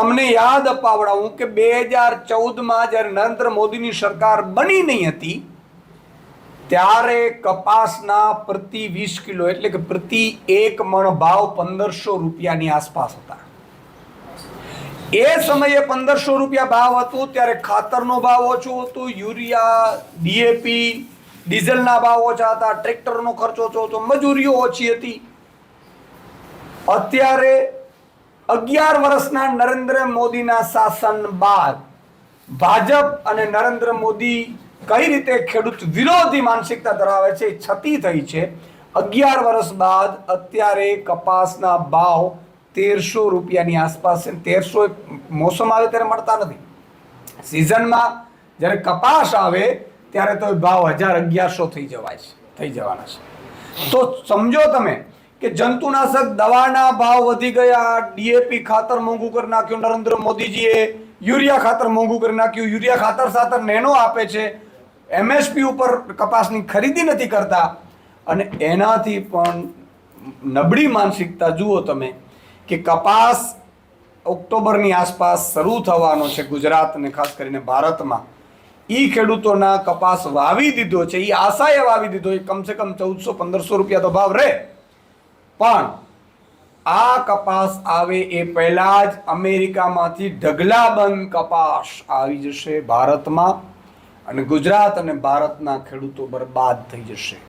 તમને યાદ અપાવડાવું કે બે હજાર ચૌદમાં જ્યારે નરેન્દ્ર મોદીની સરકાર બની નહીં હતી, ત્યારે કપાસના પ્રતિ વીસ કિલો એટલે કે પ્રતિ એક મણ ભાવ પંદરસો રૂપિયાની આસપાસ હતા. એ સમયે પંદરસો રૂપિયા ભાવ હતું, ત્યારે ખાતરનો ભાવ ઓછો હતો, યુરિયા ડીએપી ડીઝલના ભાવ ઓછા હતા, ટ્રેક્ટરનો ખર્ચ ઓછો હતો, મજૂરીઓ ઓછી હતી. અત્યારે અગિયાર વર્ષના નરેન્દ્ર મોદીના શાસન બાદ ભાજપ અને નરેન્દ્ર મોદી કઈ રીતે ખેડૂત વિરોધી માનસિકતા ધરાવે છે છતી થઈ છે. અગિયાર વર્ષ બાદ અત્યારે કપાસના ભાવ તેરસો રૂપિયાની આસપાસ તેરસો મોસમ આવે ત્યારે મળતા નથી. સિઝનમાં જ્યારે કપાસ આવે ત્યારે તો ભાવ હજાર અગિયારસો થઈ જવાય છે, થઈ જવાના છે. તો સમજો તમે કે જંતુનાશક દવાના ભાવ વધી ગયા, ડીએપી ખાતર મોંઘું કરી નાખ્યું, નરેન્દ્ર મોદીજીએ યુરિયા ખાતર મોંઘું કરી નાખ્યું, યુરિયા ખાતર સાથે નેનો આપે છે. એમએસપી ઉપર કપાસની ખરીદી નથી કરતા. અને એનાથી પણ નબળી માનસિકતા જુઓ તમે કે કપાસ ઓક્ટોબરની આસપાસ શરૂ થવાનો છે ગુજરાત અને ખાસ કરીને ભારતમાં. એ ખેડૂતોના કપાસ વાવી દીધો છે એ આશાએ વાવી દીધો એ કમસે કમ ચૌદસો પંદરસો રૂપિયા તો ભાવ રહે. પણ આ કપાસ આવે એ પહેલાં જ અમેરિકામાંથી ઢગલાબંધ કપાસ આવી જશે ભારતમાં અને ગુજરાત અને ભારતના ખેડૂતો બરબાદ થઈ જશે.